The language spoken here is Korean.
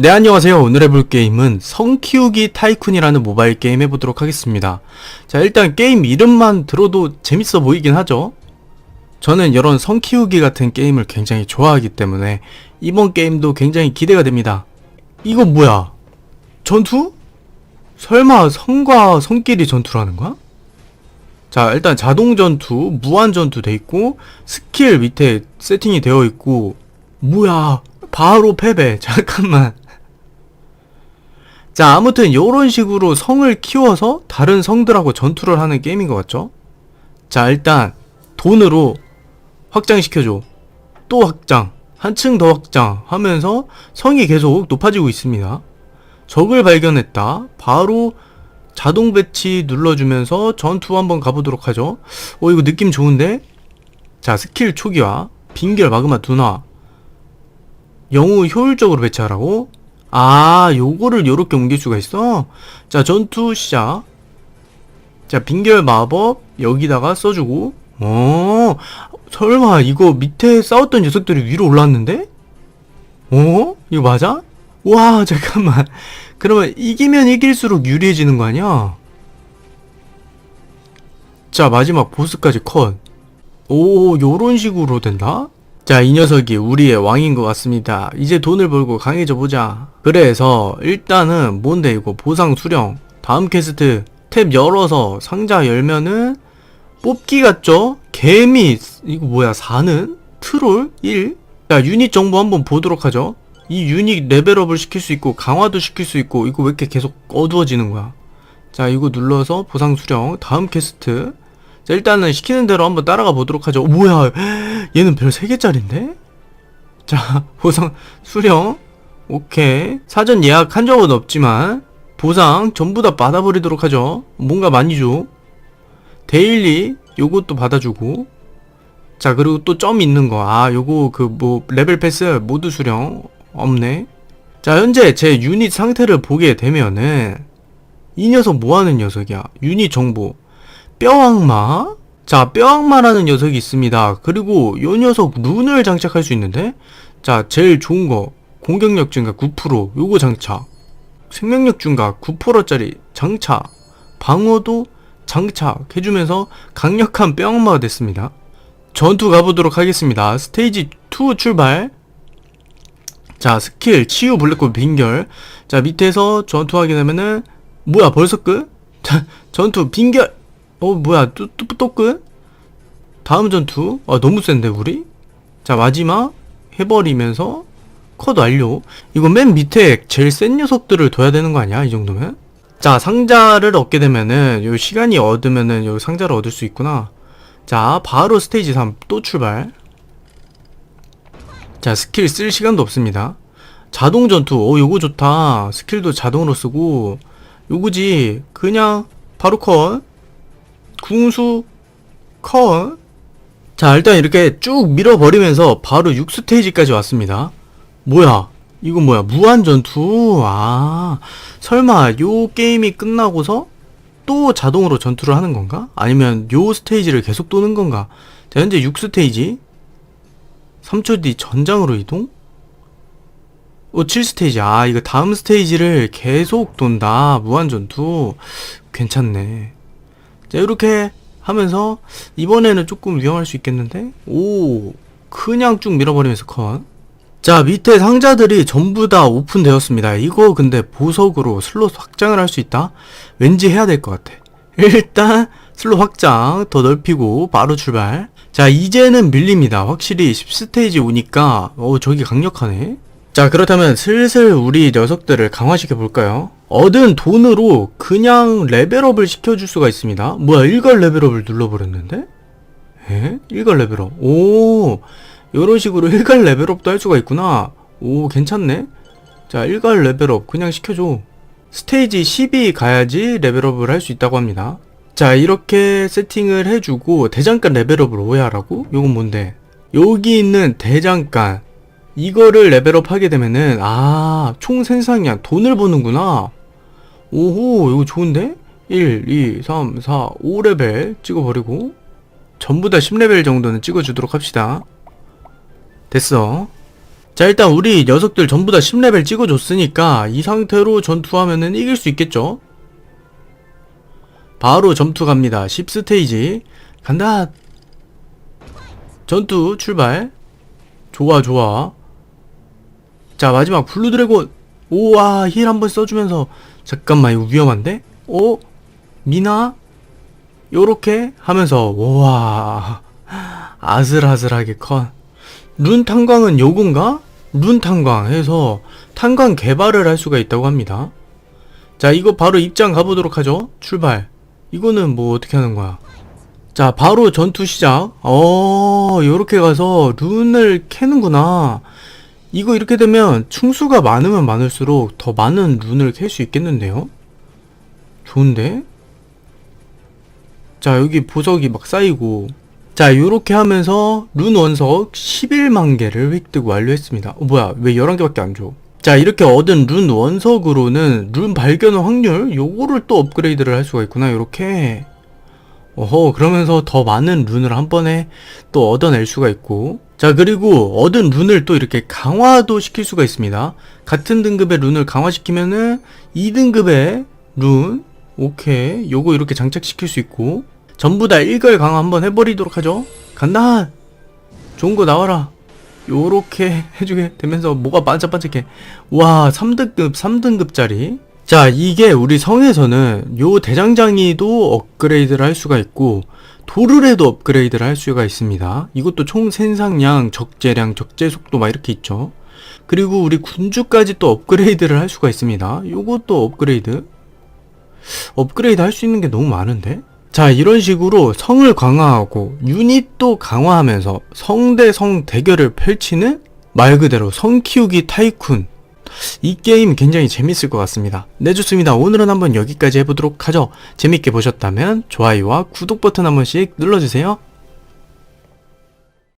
네 안녕하세요. 오늘 해볼 게임은 성 키우기 타이쿤이라는 모바일 게임 해보도록 하겠습니다. 자 일단 게임 이름만 들어도 재밌어 보이긴 하죠? 저는 이런 성 키우기 같은 게임을 굉장히 좋아하기 때문에 이번 게임도 굉장히 기대가 됩니다. 이거 뭐야? 전투? 설마 성과 성끼리 전투라는 거야? 자 일단 자동 전투, 무한 전투 돼 있고 스킬 밑에 세팅이 되어 있고 뭐야? 바로 패배. 잠깐만 자 아무튼 요런 식으로 성을 키워서 다른 성들하고 전투를 하는 게임인 것 같죠? 자 일단 돈으로 확장시켜줘. 또 확장. 한층 더 확장 하면서 성이 계속 높아지고 있습니다. 적을 발견했다. 바로 자동 배치 눌러주면서 전투 한번 가보도록 하죠. 어 이거 느낌 좋은데? 자 스킬 초기화. 빙결 마그마 둔화. 영우 효율적으로 배치하라고? 아, 요거를 요렇게 옮길 수가 있어? 자, 전투 시작. 자, 빙결 마법 여기다가 써주고. 어, 설마 이거 밑에 싸웠던 녀석들이 위로 올라왔는데? 어? 이거 맞아? 와, 잠깐만. 그러면 이기면 이길수록 유리해지는 거 아니야? 자, 마지막 보스까지 컷. 오, 요런 식으로 된다? 자, 이 녀석이 우리의 왕인 것 같습니다. 이제 돈을 벌고 강해져 보자. 그래서 일단은 뭔데 이거 보상 수령. 다음 퀘스트 탭 열어서 상자 열면은 뽑기 같죠? 개미 이거 뭐야 4는? 트롤 1? 자, 유닛 정보 한번 보도록 하죠. 이 유닛 레벨업을 시킬 수 있고 강화도 시킬 수 있고 이거 왜 이렇게 계속 어두워지는 거야? 자, 이거 눌러서 보상 수령. 다음 퀘스트. 자, 일단은 시키는 대로 한번 따라가 보도록 하죠. 어, 뭐야, 얘는 별 3개짜린데? 자, 보상, 수령. 오케이. 사전 예약한 적은 없지만, 보상 전부 다 받아버리도록 하죠. 뭔가 많이 줘. 데일리, 요것도 받아주고. 자, 그리고 또 점 있는 거. 아, 요거 그 뭐, 레벨 패스 모두 수령. 없네. 자, 현재 제 유닛 상태를 보게 되면은, 이 녀석 뭐 하는 녀석이야? 유닛 정보. 뼈악마? 자, 뼈악마라는 녀석이 있습니다. 그리고 요 녀석 룬을 장착할 수 있는데? 자, 제일 좋은 거. 공격력 증가 9%. 요거 장착. 생명력 증가 9%짜리 장착. 방어도 장착 해주면서 강력한 뼈악마가 됐습니다. 전투 가보도록 하겠습니다. 스테이지 2 출발. 자, 스킬, 치유, 블랙홀, 빙결. 자, 밑에서 전투하게 되면은, 뭐야, 벌써 끝? 자, 전투, 빙결! 어 뭐야 또 또 또 끝? 다음 전투? 아 너무 센데 우리? 자 마지막 해버리면서 컷 완료. 이거 맨 밑에 제일 센 녀석들을 둬야 되는 거 아니야 이 정도면? 자 상자를 얻게 되면은 요 시간이 얻으면은 요 상자를 얻을 수 있구나. 자 바로 스테이지 3 또 출발. 자 스킬 쓸 시간도 없습니다. 자동 전투. 어 요거 좋다. 스킬도 자동으로 쓰고. 요거지. 그냥 바로 컷 궁수 컷. 자, 일단 이렇게 쭉 밀어버리면서 바로 6스테이지까지 왔습니다. 뭐야? 이거 뭐야? 무한 전투? 아, 설마 요 게임이 끝나고서 또 자동으로 전투를 하는 건가? 아니면 요 스테이지를 계속 도는 건가? 자, 현재 6스테이지. 3초 뒤 전장으로 이동? 오, 7스테이지. 아, 이거 다음 스테이지를 계속 돈다. 무한 전투. 괜찮네. 자 이렇게 하면서 이번에는 조금 위험할 수 있겠는데? 오 그냥 쭉 밀어버리면서 컷 자 밑에 상자들이 전부 다 오픈되었습니다. 이거 근데 보석으로 슬롯 확장을 할 수 있다? 왠지 해야 될 것 같아. 일단 슬롯 확장 더 넓히고 바로 출발. 자 이제는 밀립니다. 확실히 10스테이지 오니까 어 저기 강력하네 자 그렇다면 슬슬 우리 녀석들을 강화시켜 볼까요 얻은 돈으로 그냥 레벨업을 시켜줄 수가 있습니다. 뭐야, 일괄 레벨업을 눌러버렸는데? 에? 일괄 레벨업. 오, 요런 식으로 일괄 레벨업도 할 수가 있구나. 오, 괜찮네? 자, 일괄 레벨업 그냥 시켜줘. 스테이지 10이 가야지 레벨업을 할 수 있다고 합니다. 자, 이렇게 세팅을 해주고, 대장간 레벨업을 오해하라고? 요건 뭔데? 여기 있는 대장간. 이거를 레벨업 하게 되면은, 아, 총 생산량, 돈을 버는구나. 오호 이거 좋은데? 1, 2, 3, 4, 5레벨 찍어버리고 전부 다 10레벨 정도는 찍어주도록 합시다. 됐어. 자 일단 우리 녀석들 전부 다 10레벨 찍어줬으니까 이 상태로 전투하면은 이길 수 있겠죠? 바로 점투 갑니다. 10스테이지. 간다! 전투 출발. 좋아 좋아 자 마지막 블루 드래곤. 오와 힐 한번 써주면서. 잠깐만 이거 위험한데? 오 미나? 요렇게? 하면서. 우와. 아슬아슬하게 컷 룬 탄광은 요건가? 룬 탄광 해서 탄광 개발을 할 수가 있다고 합니다. 자 이거 바로 입장 가보도록 하죠. 출발. 이거는 뭐 어떻게 하는 거야? 자 바로 전투 시작. 어 요렇게 가서 룬을 캐는구나 이거 이렇게 되면 충수가 많으면 많을수록 더 많은 룬을 캘 수 있겠는데요? 좋은데? 자 여기 보석이 막 쌓이고. 자 요렇게 하면서 룬 원석 11만 개를 획득 완료했습니다. 어 뭐야 왜 11개밖에 안 줘? 자 이렇게 얻은 룬 원석으로는 룬 발견 확률 요거를 또 업그레이드를 할 수가 있구나 요렇게. 어허 그러면서 더 많은 룬을 한 번에 또 얻어낼 수가 있고 자 그리고 얻은 룬을 또 이렇게 강화도 시킬 수가 있습니다. 같은 등급의 룬을 강화시키면은 2등급의 룬 오케이 요거 이렇게 장착시킬 수 있고. 전부 다 일괄 강화 한번 해버리도록 하죠. 간다! 좋은 거 나와라. 요렇게 해주게 되면서 뭐가 반짝반짝해. 와 3등급 3등급짜리 자 이게 우리 성에서는 요 대장장이도 업그레이드를 할 수가 있고 도르래도 업그레이드를 할 수가 있습니다 이것도 총 생산량 적재량 적재속도 막 이렇게 있죠 그리고 우리 군주까지 또 업그레이드를 할 수가 있습니다 요것도 업그레이드 업그레이드 할 수 있는 게 너무 많은데? 자, 이런 식으로 성을 강화하고 유닛도 강화하면서 성대성 대결을 펼치는 말 그대로 성 키우기 타이쿤. 이 게임 굉장히 재밌을 것 같습니다. 네, 좋습니다. 오늘은 한번 여기까지 해보도록 하죠. 재밌게 보셨다면 좋아요와 구독 버튼 한 번씩 눌러주세요.